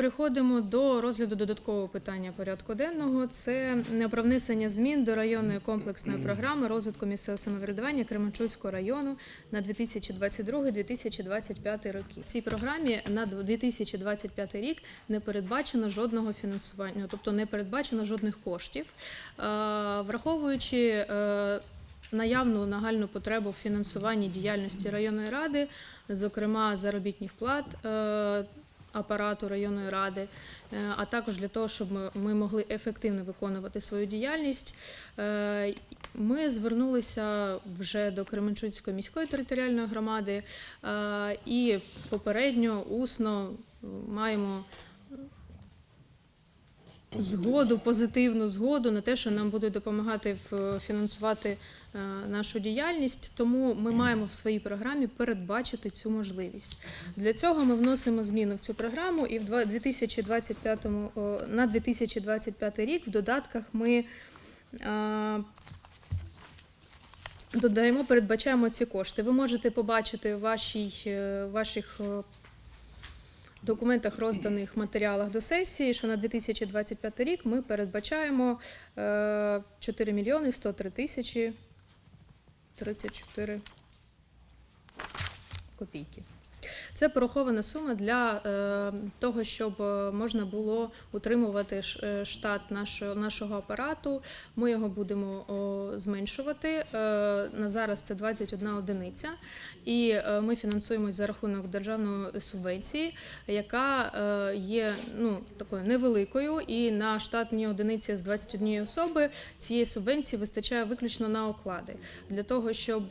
Переходимо до розгляду додаткового питання порядку денного. Це про внесення змін до районної комплексної програми розвитку місцевого самоврядування Кременчуцького району на 2022-2025 роки. В цій програмі на 2025 рік не передбачено жодного фінансування, тобто не передбачено жодних коштів, Е, враховуючи. е, Наявну нагальну потребу в фінансуванні діяльності районної ради, зокрема заробітних плат е, апарату районної ради, е, а також для того, щоб ми- могли ефективно виконувати свою діяльність. Е, Ми звернулися вже до Кременчуцької міської територіальної громади е, і попередньо усно маємо згоду, позитивну згоду на те, що нам будуть допомагати фінансувати е, нашу діяльність. Тому ми маємо в своїй програмі передбачити цю можливість. Для цього ми вносимо зміну в цю програму, і в 2025, о, на 2025 рік в додатках ми. е, Додаємо, передбачаємо ці кошти. Ви можете побачити в вашій, е, ваших документах, розданих матеріалах до сесії, що на 2025 рік ми передбачаємо е, 4 мільйони 103 тисячі 34 копійки. Це порахована сума для е, того, щоб е, можна було утримувати е, штат нашого, апарату. Ми його будемо зменшувати. На зараз це 21 одиниця, і ми фінансуємось за рахунок державної субвенції, яка є ну, такою невеликою. І на штатні одиниці з 21 особи цієї субвенції вистачає виключно на оклади для того, щоб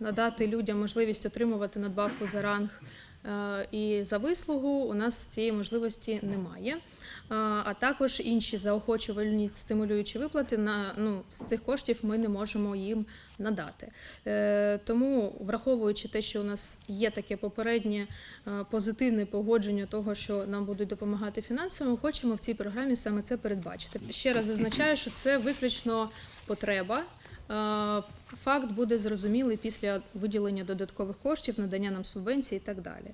надати людям можливість отримувати надбавку за ранг е, і за вислугу, у нас цієї можливості немає. Е, А також інші заохочувальні стимулюючі виплати на ну з цих коштів ми не можемо їм надати. Е, Тому, враховуючи те, що у нас є таке попереднє позитивне погодження того, що нам будуть допомагати фінансово, ми хочемо в цій програмі саме це передбачити. Ще раз зазначаю, що це виключно потреба. Е, Факт буде зрозумілий після виділення додаткових коштів, надання нам субвенції і так далі.